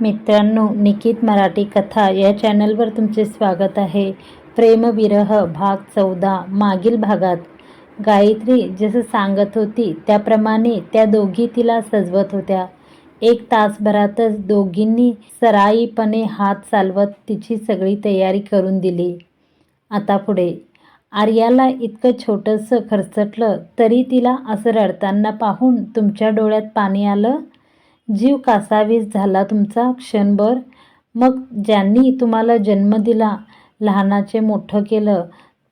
मित्रांनो निकित मराठी कथा या चॅनलवर तुमचे स्वागत आहे. प्रेमविरह भाग चौदा मागील भागात. गायत्री जसं सांगत होती त्याप्रमाणे त्या दोघी तिला सजवत होत्या. एक तासभरातच दोघींनी सराईपणे हात चालवत तिची सगळी तयारी करून दिली. आता पुढे. आर्याला इतकं छोटंसं खरचटलं तरी तिला असं रडताना पाहून तुमच्या डोळ्यात पाणी आलं? जीव कासावीस झाला तुमचा क्षणभर. मग ज्यांनी तुम्हाला जन्म दिला लहानाचे मोठं केलं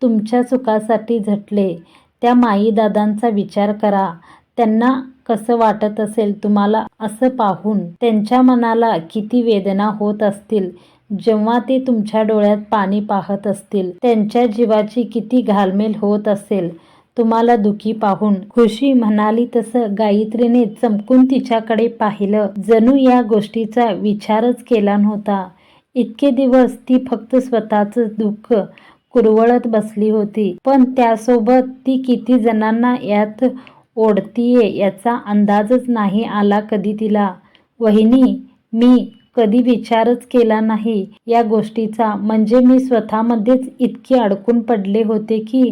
तुमच्या सुखासाठी झटले त्या माईदादांचा विचार करा. त्यांना कसं वाटत असेल तुम्हाला असं पाहून त्यांच्या मनाला किती वेदना होत असतील जेव्हा ते तुमच्या डोळ्यात पाणी पाहत असतील त्यांच्या जीवाची किती घालमेल होत असेल तुम्हाला दुखी पाहून खुशी म्हणाली तसं गायत्रीने चमकून तिच्याकडे पाहिलं. जणू या गोष्टीचा विचारच केला नव्हता. इतके दिवस ती फक्त स्वतःच दुःख कुरवळत बसली होती. पण त्यासोबत ती किती जणांना यात ओढतीये याचा अंदाजच नाही आला कधी तिला. वहिनी मी कधी विचारच केला नाही. या गोष्टीचा म्हणजे मी स्वतःमध्येच इतकी अडकून पडले होते की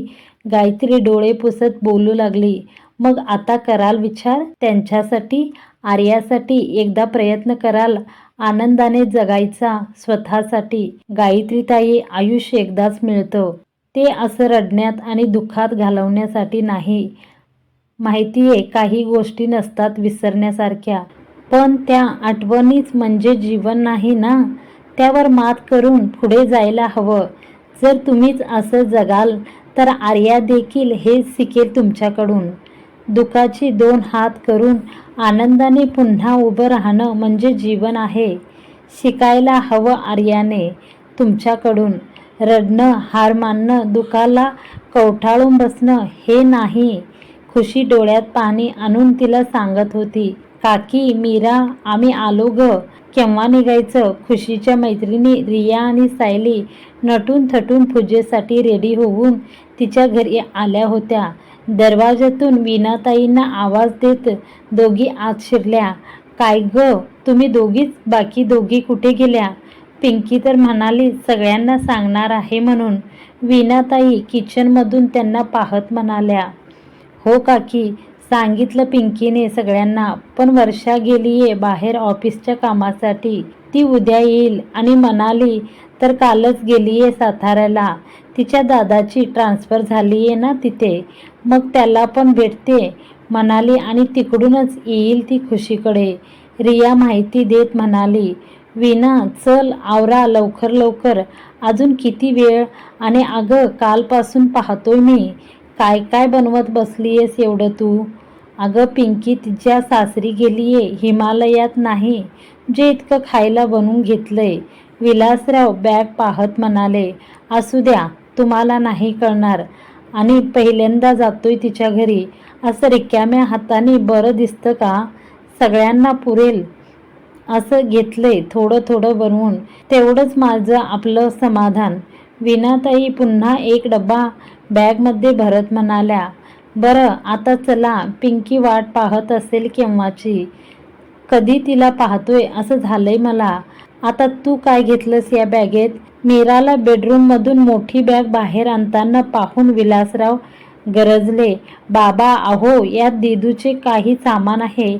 गायत्री डोळे पुसत बोलू लागली. मग आता कराल विचार? त्यांच्यासाठी आर्यासाठी एकदा प्रयत्न कराल. आनंदाने जगायचा स्वतःसाठी. गायत्रीताई आयुष्य एकदाच मिळतं. ते असं रडण्यात आणि दुःखात घालवण्यासाठी नाही. माहिती आहे काही गोष्टी नसतात विसरण्यासारख्या. पण त्या आठवणीच म्हणजे जीवन नाही ना? त्यावर मात करून पुढे जायला हवं. जर तुम्हीच असं जगाल तर आर्या देखील हे शिकेल तुमच्याकडून. दुःखाची दोन हात करून आनंदाने पुन्हा उभं राहणं म्हणजे जीवन आहे. शिकायला हवं आर्याने तुमच्याकडून. रडणं हार मानणं दुखाला कवठाळून बसणं हे नाही. खुशी डोळ्यात पाणी आणून तिला सांगत होती. काकी मीरा आम्ही आलो ग. केव्हा निघायचं? खुशीच्या मैत्रिणी रिया आणि सायली नटून थटून पूजेसाठी रेडी होऊन तिच्या घरी आल्या होत्या. दरवाजातून वीणाताईंना आवाज देत दोघी आत शिरल्या. काय ग? तुम्ही दोघीच? बाकी दोघी कुठे गेल्या? पिंकी तर म्हणाली सगळ्यांना सांगणार आहे म्हणून. वीणाताई किचनमधून त्यांना पाहत म्हणाल्या हो काकी सांगितलं पिंकीने सगळ्यांना पण वर्षा गेलीये बाहेर ऑफिसच्या कामासाठी. ती उद्या येईल आणि म्हणाली तर कालच गेलीये साताऱ्याला. तिच्या दादाची ट्रान्सफर आहे ना तिथे. मग त्याला पण भेटते म्हणाली आणि तिकडूनच येईल ती खुशीकडे. रिया माहिती देत म्हणाली विना चल आवरा लवकर लवकर. अजून किती वेळ? आणि अगं कालपासून पाहतोय मी. काय काय बनवत बसली आहेस एवढं तू? अगं पिंकी तिच्या सासरी गेली आहे हिमालयात नाही जे इतकं खायला बनवून घेतलंय. विलासराव बॅग पाहत म्हणाले असू द्या तुम्हाला नाही कळणार. आणि पहिल्यांदा जातोय तिच्या घरी. असं रिकाम्या हाताने बरं दिसतं का? सगळ्यांना पुरेल. असं घेतलंय थोडं थोडं बनवून. तेवढंच माझं आपलं समाधान. विनाताई पुन्हा एक डब्बा बॅगमध्ये भरत म्हणाल्या बरं आता चला पिंकी वाट पाहत असेल केव्हाची. कधी तिला पाहतोय असं झालंय मला. आता तू काय घेतलंस या बॅगेत? मीराला बेडरूममधून मोठी बॅग बाहेर आणताना पाहून विलासराव गरजले बाबा अहो यात दिदूचे काही सामान आहे.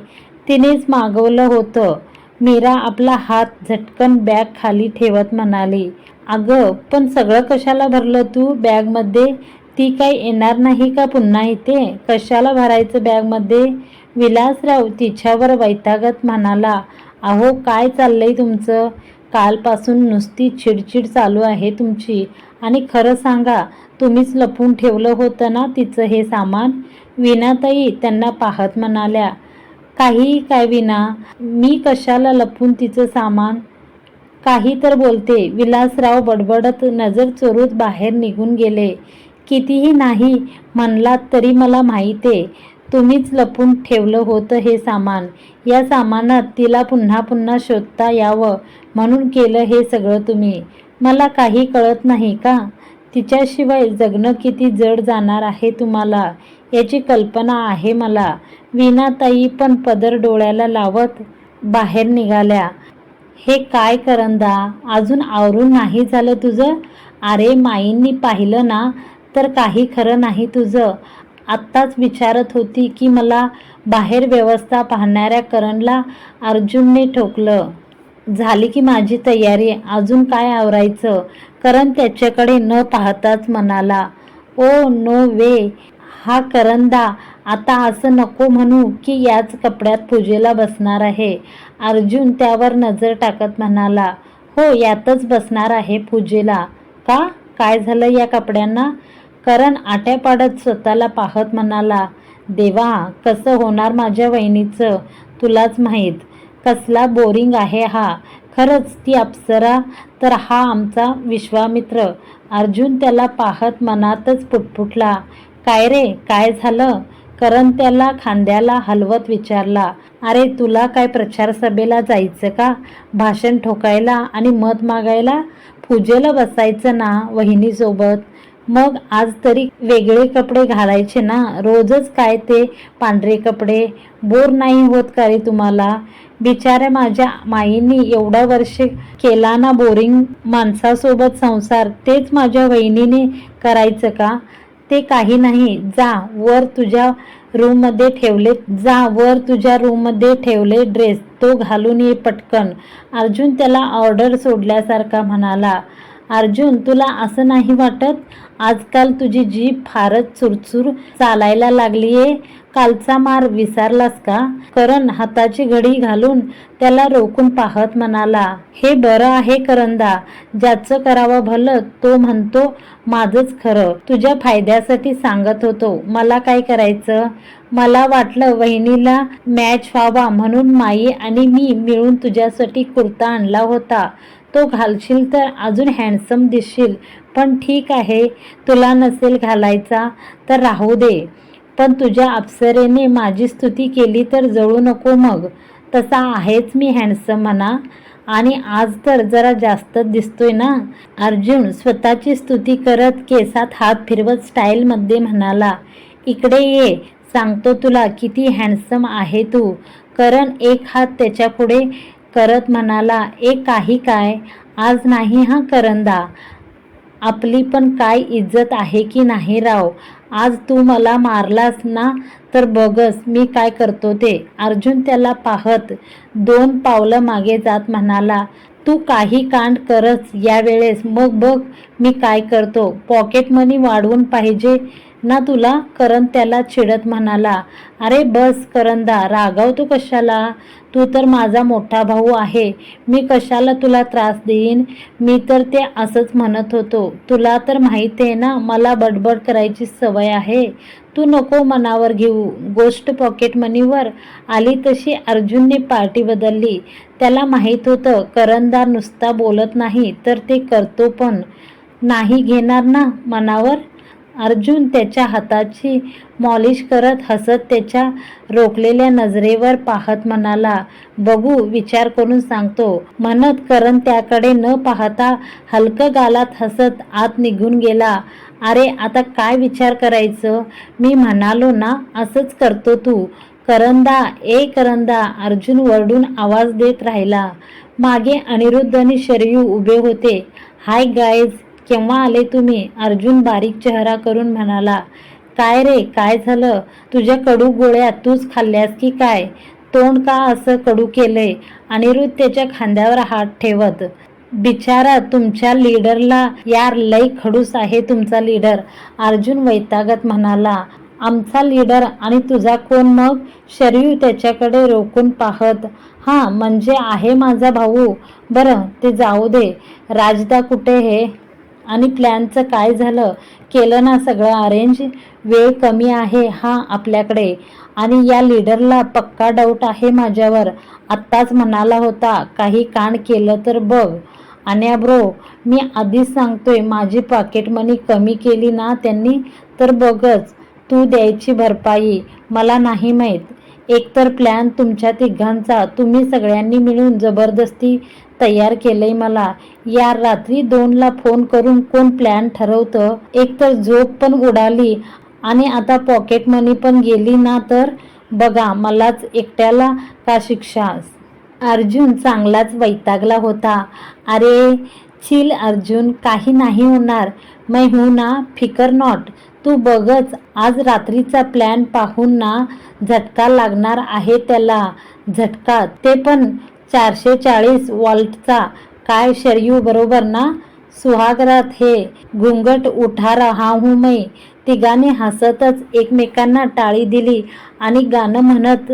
तिनेच मागवलं होतं. मीरा आपला हात झटकन बॅग खाली ठेवत म्हणाली अगं पण सगळं कशाला भरलं तू बॅगमध्ये? ती काय येणार नाही का पुन्हा इथे? कशाला भरायचं बॅगमध्ये? विलासराव तिच्यावर वैतागत म्हणाला अहो काय चाललंय तुमचं? कालपासून नुसती चिडचिड चालू आहे तुमची. आणि खरं सांगा तुम्हीच लपून ठेवलं होतं ना तिचं हे सामान? विनाताई त्यांना पाहत म्हणाल्या काही काय विना? मी कशाला लपून तिचं सामान? काही तर बोलते. विलासराव बडबडत नजर चोरूत बाहेर निघून गेले. कितीही नाही म्हणलात तरी मला माहीत. आहे तुम्हीच लपून ठेवलं होतं हे सामान. या सामानात तिला पुन्हा पुन्हा शोधता यावं म्हणून केलं हे सगळं तुम्ही. मला काही कळत नाही का? तिच्याशिवाय जगणं किती जड जाणार आहे तुम्हाला? याची कल्पना आहे मला. विनाताई पण पदर डोळ्याला लावत बाहेर निघाल्या. हे काय करंदा? अजून आवरून नाही झालं तुझं? अरे माईंनी पाहिलं ना तर काही खरं नाही तुझं. आत्ताच विचारत होती की मला बाहेर व्यवस्था पाहणाऱ्या करणला अर्जुनने ठोकलं. झाली की माझी तयारी अजून काय आवरायचं? करण त्याच्याकडे न पाहताच म्हणाला ओ नो वे. हा करंदा आता असं नको म्हणू की याच कपड्यात पूजेला बसणार आहे. अर्जुन त्यावर नजर टाकत म्हणाला हो यातच बसणार आहे पूजेला. का? काय झालं या कपड्यांना? करण आट्या पाडत स्वतःला पाहत म्हणाला देवा कसं होणार माझ्या वहिनीचं? तुलाच माहीत. कसला बोरिंग आहे हा. खरंच ती अप्सरा तर हा आमचा विश्वामित्र. अर्जुन त्याला पाहत मनातच पुटपुटला काय रे काय झालं? करण त्याला खांद्याला हलवत विचारला अरे तुला काय प्रचार सभेला जायचं का? भाषण ठोकायला आणि मत मागायला? पूजेला बसायचं ना वहिनीसोबत? मग आज तरी वेगळे कपडे घालायचे ना? रोजच काय ते पांढरे कपडे? बोर नाही होत का रे तुम्हाला? बिचाऱ्या माझ्या माईंनी एवढ्या वर्ष केला ना बोरिंग माणसासोबत संसार तेच माझ्या वहिनीने करायचं का? ते काही नाही. जा वर तुझ्या रूममध्ये ठेवले जा वर तुझ्या रूममध्ये ठेवले ड्रेस तो घालून ये पटकन. अर्जुन त्याला ऑर्डर सोडल्यासारखा म्हणाला. अर्जुन तुला असं नाही वाटत? आजकाल तुझी जीभ फारच चुरचूर चालायला लागलीये. कालचा मार विसरलास का? करण हाताची घडी घालून त्याला रोखून पाहत म्हणाला हे बरं आहे करंदा ज्याचं करावं भलं तो म्हणतो माझंच खरं. तुझ्या फायद्यासाठी सांगत होतो. मला काय करायचं? मला वाटलं वहिनीला मॅच व्हावा म्हणून माई आणि मी मिळून तुझ्यासाठी कुर्ता आणला होता. तो घालशील तर अजून हँडसम दिसशील पण ठीक आहे तुला नसेल घालायचा तर राहू दे. पण तुझ्या अप्सरेने माझी स्तुती केली तर जळू नको मग. तसा आहेच मी हँडसम म्हणा आणि आज तर जरा जास्तच दिसतोय ना? अर्जुन स्वतःची स्तुती करत केसात हात फिरवत स्टाईलमध्ये म्हणाला इकडे ये सांगतो तुला किती हँडसम आहे तू. करण एक हात त्याच्यापुढे करत म्हणाला ए काही काय? आज नाही हा करंदा. आपली पण काय इज्जत आहे की नाही राव? आज तू मला मारलास ना तर बघस मी काय करतो ते. अर्जुन त्याला पाहत दोन पावलं मागे जात म्हणाला तू काही कांड करस यावेळेस. मग बघ मी काय करतो. पॉकेट मनी वाढवून पाहिजे ना तुला करण त्याला चिडत म्हणाला अरे बस करंदा रागवतो कशाला? तू तर माझा मोठा भाऊ आहे. मी कशाला तुला त्रास देईन? मी तर ते असंच म्हणत होतो. तुला तर माहीत आहे ना मला बडबड करायची सवय आहे. तू नको मनावर घेऊ. गोष्ट पॉकेट मनीवर आली तशी अर्जुनने पार्टी बदलली. त्याला माहीत होतं करंदा नुसता बोलत नाही तर ते करतो पण. नाही घेणार ना मनावर? अर्जुन त्याच्या हाताची मॉलिश करत हसत त्याच्या रोखलेल्या नजरेवर पाहत म्हणाला बघू विचार करून सांगतो म्हणत करण त्याकडे न पाहता हलकं गालात हसत आत निघून गेला. अरे आता काय विचार करायचं? मी म्हणालो ना असंच करतो तू करंदा ए करंदा अर्जुन वरडून आवाज देत राहिला. मागे अनिरुद्ध आणि शरयू उभे होते. हाय गाईज केव्हा आले तुम्ही? अर्जुन बारीक चेहरा करून म्हणाला काय रे काय झालं? तुझ्या कडू गोळ्या तूच खाल्ल्यास की काय? तोंड का असं कडू केलंय? अनिरुद्ध त्याच्या खांद्यावर हात ठेवत बिचारा तुमच्या लीडरला यार लई खडूस आहे तुमचा लीडर. अर्जुन वैतागत म्हणाला आमचा लीडर आणि तुझा कोण मग? शरीर त्याच्याकडे रोखून पाहत. हां म्हणजे आहे माझा भाऊ. बरं ते जाऊ दे. राजदा कुठे हे आणि प्लॅनचं काय झालं? केलं ना सगळं. अरेंज वेळ कमी आहे. हा आपल्याकडे. आणि या लीडरला पक्का डाऊट आहे माझ्यावर. आत्ताच म्हणाला होता काही कांड केलं तर बघ. आणि ब्रो मी आधीच सांगतोय माझी पॉकेट मनी कमी केली ना त्यांनी तर बघच. तू द्यायची भरपाई. मला नाही माहीत. एकतर प्लॅन तुमच्या तिघांचा तुम्ही सगळ्यांनी मिळून जबरदस्ती तयार केलंय मला. या रात्री दोनला फोन करून कोण प्लॅन ठरवतं? एकतर झोप पण उडाली आणि आता पॉकेट मनी पण गेली ना तर? बघा मलाच एकट्याला का शिक्षा? अर्जुन चांगलाच वैतागला होता. अरे चिल अर्जुन काही नाही होणार. मै हूं ना फिकर नॉट. तू बघच आज रात्रीचा प्लॅन पाहून ना झटका लागणार आहे त्याला. झटका. ते पण चारशे चाळीस वॉल्टचा काय शरयू बरोबर ना? सुहागरात हे. घुंगट उठा रहा हूं मै. तिघांनी हसतच एकमेकांना टाळी दिली आणि गाणं म्हणत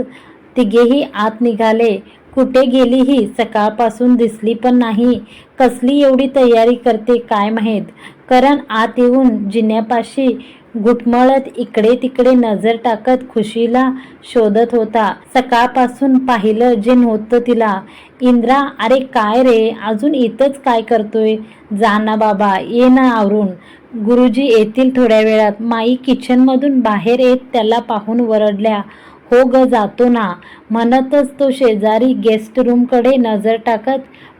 तिघेही आत निघाले. कुठे गेली ही? सकाळपासून दिसली पण नाही. कसली एवढी तयारी करते काय माहीत? करण आत येऊन जिन्यापाशी घुटमळत इकडे तिकडे नजर टाकत खुशीला शोधत होता. सकाळपासून पाहिलं जे नव्हतं तिला. इंद्रा अरे काय रे? अजून इथंच काय करतोय? जा ना बाबा ये ना आवरून. गुरुजी येतील थोड्या वेळात. माई किचनमधून बाहेर येत त्याला पाहून वरडल्या. हो ग जातो ना. म्हणतच तो शेजारी गेस्ट रूमकडे नजर टाकत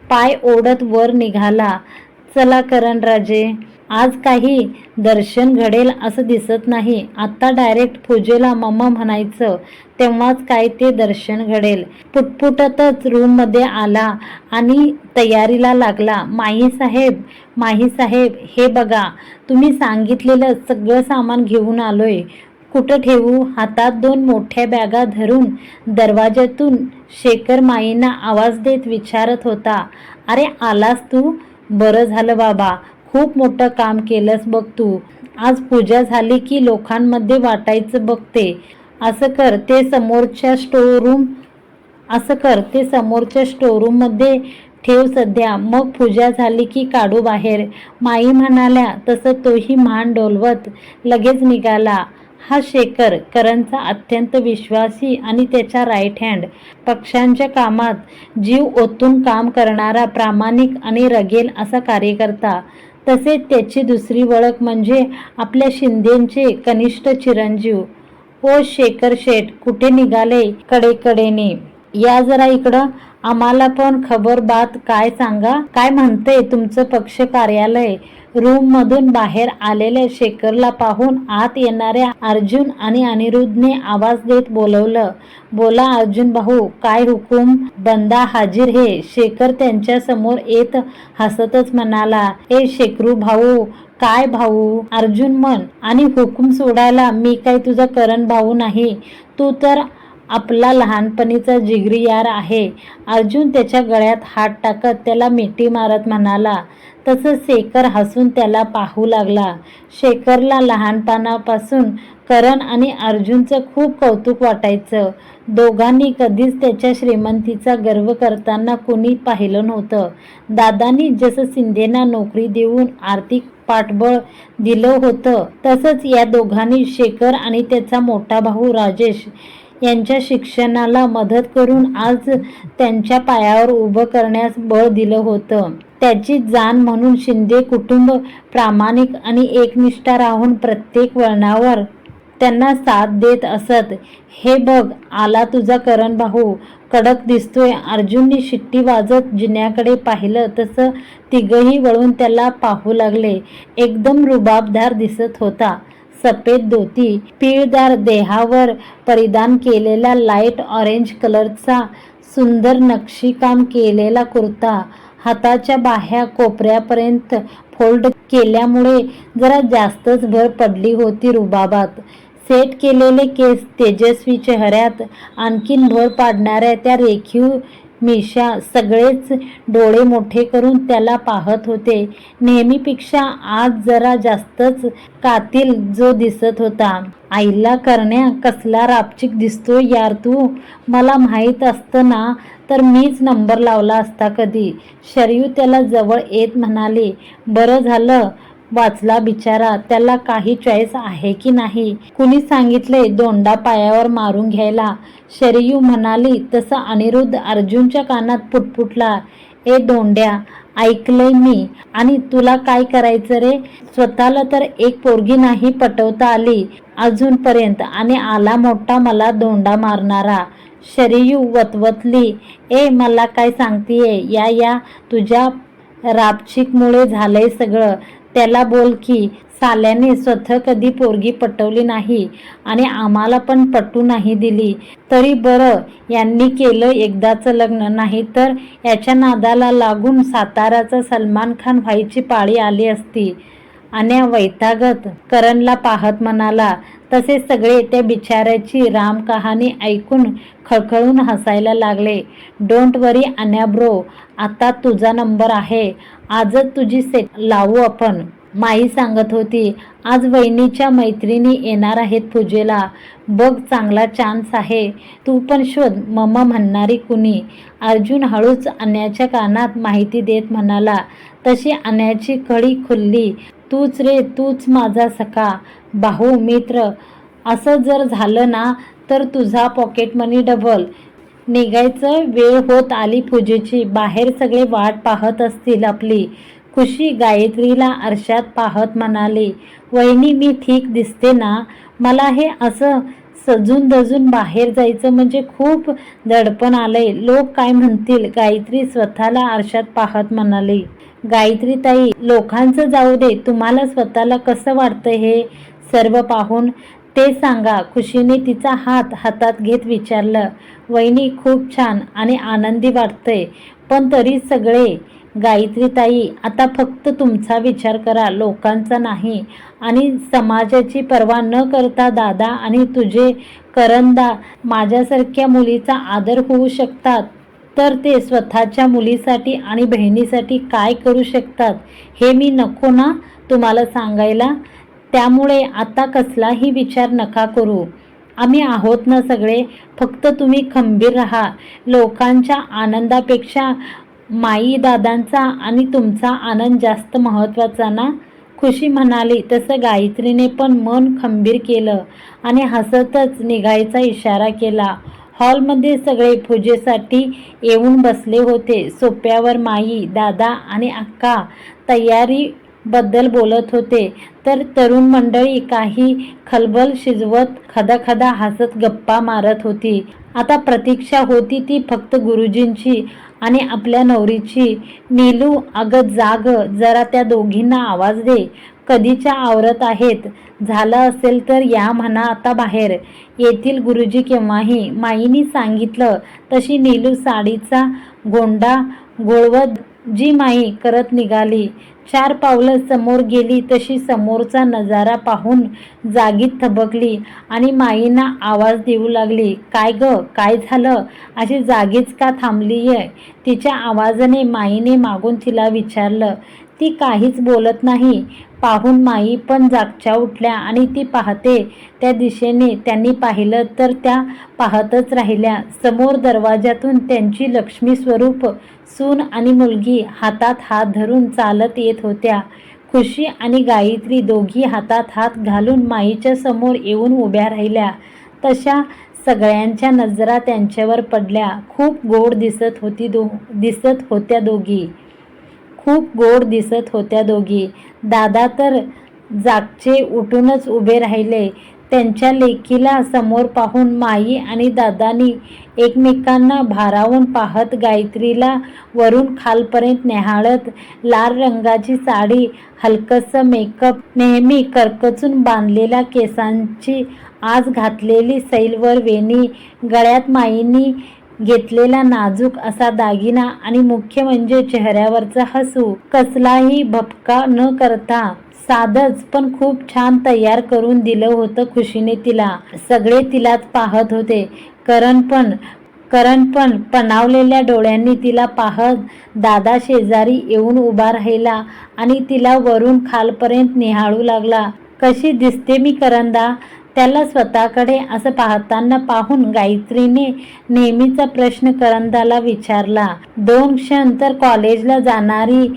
पाय ओढत वर निघाला. चला करण राजे आज काही दर्शन घडेल असं दिसत नाही. आत्ता डायरेक्ट पूजेला मम्मा म्हणायचं तेव्हाच काय ते दर्शन घडेल. पुटपुटतच रूममध्ये आला आणि तयारीला लागला. माही साहेब माही साहेब हे बघा तुम्ही सांगितलेलं सगळं सामान घेऊन आलोय. कुठं ठेवू? हातात दोन मोठ्या बॅगा धरून दरवाज्यातून शेखर माईंना आवाज देत विचारत होता अरे आलास तू? बरं झालं बाबा खूप मोठं काम केलंस बघ तू. आज पूजा झाली की लोकांमध्ये वाटायचं बघते. असं कर ते समोरच्या स्टोरूम असं कर ते समोरच्या स्टोरूममध्ये ठेव सध्या. मग पूजा झाली की काढू बाहेर. माई म्हणाल्या तसं तोही मान डोलवत. लगेच निघाला. हा शेखर करणचा अत्यंत विश्वासी आणि त्याच्या राईट हँड पक्षांच्या कामात जीव ओतून काम करणारा प्रामाणिक आणि रगेल असा कार्यकर्ता. तसेच त्याची दुसरी ओळख म्हणजे आपल्या शिंदेचे कनिष्ठ चिरंजीव. ओ शेखर शेठ कुठे निघाले कडेकडेने? या जरा इकडं. आम्हाला पण खबर बात काय सांगा? काय म्हणते तुमचं पक्ष कार्यालय? रूममधून बाहेर आलेल्या शेखरला पाहून आत येणाऱ्या अर्जुन आणि अनिरुद्धने आवाज देत बोलवलं बोला अर्जुन भाऊ काय हुकूम? बंदा हाजीर हे शेखर त्यांच्यासमोर येत हसतच म्हणाला ए शेखरू भाऊ काय भाऊ? अर्जुन मन आणि हुकूम सोडायला मी काय तुझा करण भाऊ नाही. तू तर आपला लहानपणीचा जिगरी यार आहे. अर्जुन त्याच्या गळ्यात हात टाकत त्याला मिठी मारत म्हणाला तसं शेखर हसून त्याला पाहू लागला. शेखरला लहानपणापासून करण आणि अर्जुनचं खूप कौतुक वाटायचं. दोघांनी कधीच त्याच्या श्रीमंतीचा गर्व करताना कुणी पाहिलं नव्हतं. दादांनी जसं शिंदेना नोकरी देऊन आर्थिक पाठबळ दिलं होतं तसंच या दोघांनी शेखर आणि त्याचा मोठा भाऊ राजेश यांच्या शिक्षणाला मदत करून आज त्यांच्या पायावर उभं करण्यास बळ दिलं होतं. त्याची जाण म्हणून शिंदे कुटुंब प्रामाणिक आणि एकनिष्ठा राहून प्रत्येक वळणावर त्यांना साथ देत असत. हे बघ आला तुझा करण भाऊ. कडक दिसतोय. अर्जुनने शिट्टी वाजत जिन्याकडे पाहिलं तसं तिघही वळून त्याला पाहू लागले. एकदम रुबाबदार दिसत होता. सफेद धोती पिळदार देहावर परिधान केलेला लाइट ऑरेंज कलरचा सुंदर नक्षीकाम केलेला कुर्ता. हाताच्या बाह्या कोपऱ्यापर्यंत फोल्ड केल्यामुळे जरा जास्तच भर पडली होती रुबाबात. सेट केलेले केस तेजस्वी चेहऱ्यात आणखीन भर पाडणाऱ्या त्या रेखीव मिशा सगळेच डोळे मोठे करून त्याला पाहत होते. नेहमीपेक्षा आज जरा जास्तच कातील जो दिसत होता. आईला करण्या कसला रापचिक दिसतोय यार तू. मला माहीत असतं ना तर मीच नंबर लावला असता कधी. शरयू त्याला जवळ येत म्हणाले बरं झालं. वाचला बिचारा त्याला काही चॉईस आहे की नाही? कुणी सांगितले दोंडा पायावर मारून घ्यायला? शरयू म्हणाली तसं अनिरुद्ध अर्जुनच्या कानात पुटपुटला ए दोंड्या ऐकलंय मी. आणि तुला काय करायचं रे? स्वतःला तर एक पोरगी नाही पटवता आली अजूनपर्यंत. आणि आला मोठा मला दोंडा मारणारा. शरयू वतवतली ए मला काय सांगतीये? या या तुझ्या रापचिकमुळे झालंय सगळं. त्याला बोल की साल्याने स्वतः कधी पोरगी पटवली नाही आणि आम्हाला पण पटू नाही दिली. तरी बरं यांनी केलं एकदाचं लग्न. नाही तर याच्या नादाला लागून साताराचा सलमान खान व्हायची पाळी आली असती. अन्या वैतागत करणला पाहत म्हणाला तसे सगळे त्या बिचाऱ्याची राम कहाणी ऐकून खळखळून हसायला लागले. डोंट वरी अन्या ब्रो आता तुझा नंबर आहे. आजच तुझी सेट लावू आपण. माई सांगत होती आज वहिनीच्या मैत्रिणी येणार आहेत पूजेला. बघ चांगला चान्स आहे. तू पण शोध मम म्हणणारी कुणी. अर्जुन हळूच अन्याच्या कानात माहिती देत म्हणाला तशी अन्याची कळी खुलली. तूच रे तूच माझा सखा. भाऊ मित्र असं जर झालं ना तर तुझा पॉकेट मनी डबल निघायचं वेळ होत आली पूजेची. बाहेर सगळे वाट पाहत असतील आपली. खुशी गायत्रीला आरशात पाहत म्हणाली वहिनी मी ठीक दिसते ना? मला हे असं सजून दजून बाहेर जायचं म्हणजे खूप दडपण आलंय. लोक काय म्हणतील? गायत्री स्वतःला आरशात पाहत म्हणाली. गायत्री ताई लोकांचं जाऊ दे तुम्हाला स्वतःला कसं वाटतं हे सर्व पाहून ते सांगा. खुशीने तिचा हात हातात घेत विचारलं. वहिनी खूप छान आणि आनंदी वाटतंय. पण तरी सगळे गायत्री ताई आता फक्त तुमचा विचार करा. लोकांचा नाही आणि समाजाची पर्वा न करता दादा आणि तुझे करंदा माझ्यासारख्या मुलीचा आदर होऊ शकतात. तर ते स्वतःच्या मुलीसाठी आणि बहिणीसाठी काय करू शकतात हे मी नको ना तुम्हाला सांगायला. त्यामुळे आता कसलाही विचार नका करू. आम्ही आहोत ना सगळे फक्त तुम्ही खंबीर राहा. लोकांच्या आनंदापेक्षा माई दादांचा आणि तुमचा आनंद जास्त महत्त्वाचा ना? खुशी म्हणाली तसं गायत्रीने पण मन खंबीर केलं आणि हसतच निघायचा इशारा केला. हॉलमध्ये सगळे पूजेसाठी येऊन बसले होते. सोप्यावर माई दादा आणि अक्का तयारीबद्दल बोलत होते. तर तरुण मंडळी काही खलबल शिजवत खदाखदा हसत गप्पा मारत होती. आता प्रतीक्षा होती ती फक्त गुरुजींची आणि आपल्या नवरीची. नीलू अगं जाग जरा त्या दोघींना आवाज दे. कधीच्या आवरत आहेत. झालं असेल तर या म्हणा आता बाहेर. येथील गुरुजी केव्हाही माईनी सांगितलं तशी नीलू साडीचा गोंडा गोळवत जी माई करत निघाली. चार पावलं समोर गेली तशी समोरचा नजारा पाहून जागीत थबकली आणि माईंना आवाज देऊ लागली काय ग काय झालं? अशी जागीच का थांबली आहे तिच्या आवाजाने माईने मागून तिला विचारलं ती काहीच बोलत नाही. पाहून माई पण जागच्या उठल्या आणि ती पाहते. त्या दिशेने त्यांनी पाहिलं तर त्या पाहतच राहिल्या. समोर दरवाजातून त्यांची लक्ष्मी स्वरूप सून आणि मुलगी हातात हात धरून चालत येत होत्या. खुशी आणि गायत्री दोघी हातात हात घालून माईच्या समोर येऊन उभ्या राहिल्या. तशा सगळ्यांच्या नजरा त्यांच्यावर पडल्या. खूप गोड दिसत होती दो दिसत होत्या दोघी. खूप गोड दिसत होत्या दोघी. दादा तर जागचे उठूनच उभे राहिले. त्यांच्या लेकीला समोर पाहून माई आणि दादानी एकमेकांना भारावून पाहत गायत्रीला वरून खालपर्यंत न्याहाळत लाल रंगाची साडी हलकसं मेकअप नेहमी करकचून बांधलेल्या केसांची आज घातलेली सैलवर वेणी गळ्यात माईनी घेतलेला नाजूक असा दागिना आणि मुख्य म्हणजे चेहऱ्यावरचा हसू कसलाही भपका न करता साधच पण खूप छान तयार करून दिलं होतं खुशीने तिला. सगळे तिलाच पाहत होते. करण पण करण पण पणावलेल्या डोळ्यांनी तिला पाहत दादा शेजारी येऊन उभा राहिला आणि तिला वरून खालपर्यंत निहाळू लागला. कशी दिसते मी करंदा त्याला स्वतःकडे असं पाहताना पाहून गायत्रीने नेहमीचा प्रश्न करंदाला विचारला दोन क्षण तर कॉलेजला जाणारी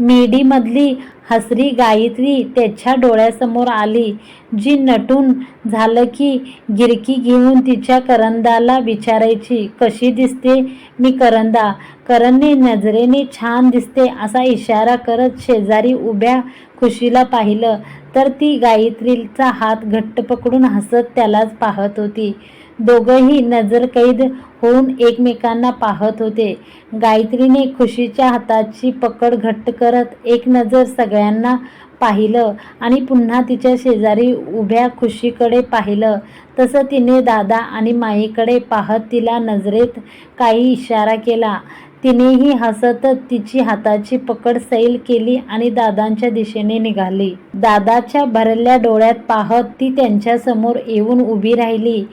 मेडीमधली हसरी गायत्री त्याच्या डोळ्यासमोर आली जी नटून झालं की गिरकी घेऊन तिच्या करंदाला विचारायची कशी दिसते मी करंदा? करणने नजरेने छान दिसते असा इशारा करत शेजारी उभ्या खुशीला पाहिलं. तर ती गायत्रीचा हात घट्ट पकडून हसत त्यालाच पाहत होती. दोघंही नजरकैद होऊन एकमेकांना पाहत होते. गायत्रीने खुशीच्या हाताची पकड घट्ट करत एक नजर सगळ्यांना पाहिलं आणि पुन्हा तिच्या शेजारी उभ्या खुशीकडे पाहिलं. तसं तिने दादा आणि माईकडे पाहत तिला नजरेत काही इशारा केला. तिनेही हसतच तिची हाताची पकड सैल केली आणि दादांच्या दिशेने निघाली. दादाच्या भरल्या डोळ्यात पाहत ती त्यांच्यासमोर येऊन उभी राहिली.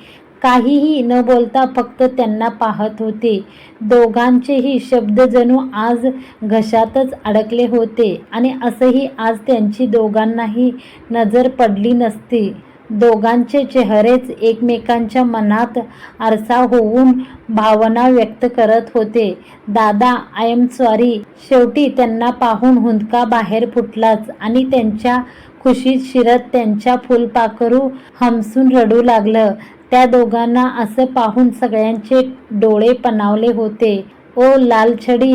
काहीही न बोलता फक्त त्यांना पाहत होते. दोघांचेही शब्द जणू आज घशातच अडकले होते आणि असंही आज त्यांची दोघांनाही नजर पडली नसती. दोघांचे चेहरेच एकमेकांच्या मनात आरसा होऊन भावना व्यक्त करत होते. दादा आय एम सॉरी शेवटी त्यांना पाहून हुंदका बाहेर फुटलाच आणि त्यांच्या खुशीत शिरत त्यांच्या फुलपाखरू हमसून रडू लागलं. त्या दोघांना असं पाहून सगळ्यांचे डोळे पणावले होते. ओ लालछडी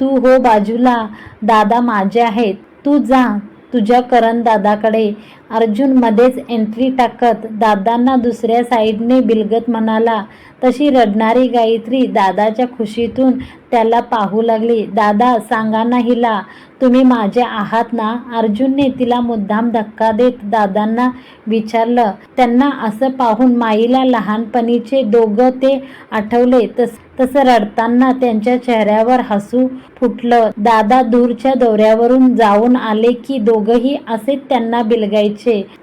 तू हो बाजूला दादा माझे आहेत. तू जा तुझ्या करण दादाकडे. अर्जुन मध्येच एंट्री टाकत दादांना दुसऱ्या साईडने बिलगत म्हणाला तशी रडणारी गायत्री दादाच्या खुशीतून त्याला पाहू लागली. दादा सांगा ना हिला तुम्ही माझे आहात ना अर्जुनने तिला मुद्दाम धक्का देत दादांना विचारलं. त्यांना असं पाहून माईला लहानपणीचे दोघं ते आठवले. तस तसं रडताना त्यांच्या चेहऱ्यावर हसू फुटलं. दादा दूरच्या दौऱ्यावरून जाऊन आले की दोघंही असेच त्यांना बिलगायचे.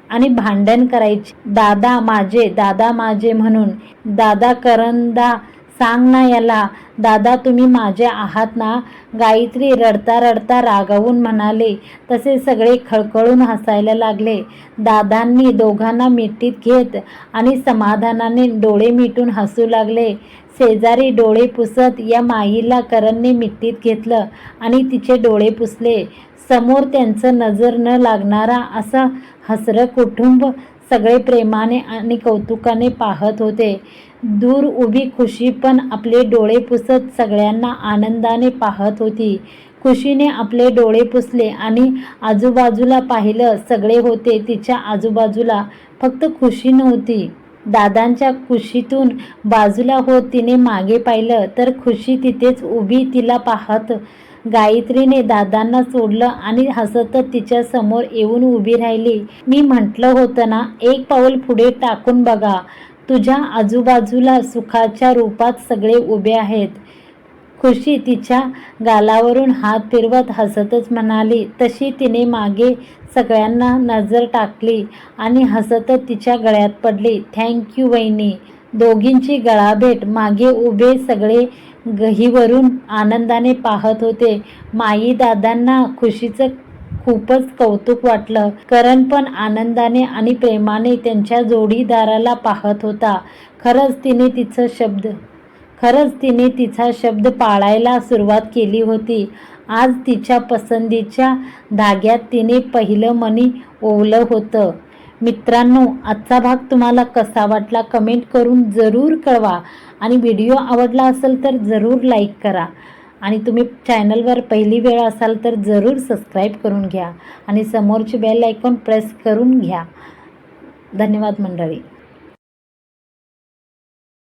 आणि भांडण करायचे. दादा माझे दादा माझे म्हणून दादा करंदा सांग ना याला दादा तुम्ही माझे आहात ना? गायत्री रडता रडता रागावून म्हणाले तसे सगळे खळखळून हसायला लागले. दादांनी दोघांना मिठीत घेत आणि समाधानाने डोळे मिटून हसू लागले. शेजारी डोळे पुसत या माईला करणने मिठीत घेतलं आणि तिचे डोळे पुसले. समोर त्यांचं नजर न लागणारा असं हसरं कुटुंब सगळे प्रेमाने आणि कौतुकाने पाहत होते. दूर उभी खुशी पण आपले डोळे पुसत सगळ्यांना आनंदाने पाहत होती. खुशीने आपले डोळे पुसले आणि आजूबाजूला पाहिलं सगळे होते तिच्या आजूबाजूला. फक्त खुशी नव्हती. दादांच्या खुशीतून बाजूला होत तिने मागे पाहिलं तर खुशी तिथेच उभी तिला पाहत गायत्रीने दादांना सोडलं आणि हसतच तिच्या समोर येऊन उभी राहिली. मी म्हटलं होतं ना एक पाऊल पुढे टाकून बघा. तुझ्या आजूबाजूला सुखाच्या रूपात सगळे उभे आहेत. खुशी तिच्या गालावरून हात फिरवत हसतच म्हणाली. तशी तिने मागे सगळ्यांना नजर टाकली आणि हसतच तिच्या गळ्यात पडली. थँक्यू वहिनी. दोघींची गळाभेट मागे उभे सगळे गहीवरून आनंदाने पाहत होते. माई दादांना खुशीचं खूपच कौतुक वाटलं. करण पण आनंदाने आणि प्रेमाने त्यांच्या जोडीदाराला पाहत होता. खरंच तिने तिचं शब्द खरंच तिने तिचा शब्द पाळायला सुरुवात केली होती. आज तिच्या पसंतीच्या धाग्यात तिने पहिलं मनी ओवलं होतं. मित्रांनो आजचा भाग तुम्हाला कसा वाटला कमेंट करून जरूर कळवा. आणि व्हिडिओ आवडला असेल तर जरूर लाईक करा. आणि तुम्ही चॅनलवर पहिली वेळ असाल तर जरूर सबस्क्राईब करून घ्या. आणि समोरची बेल आयकॉन प्रेस करून घ्या. धन्यवाद मंडळी.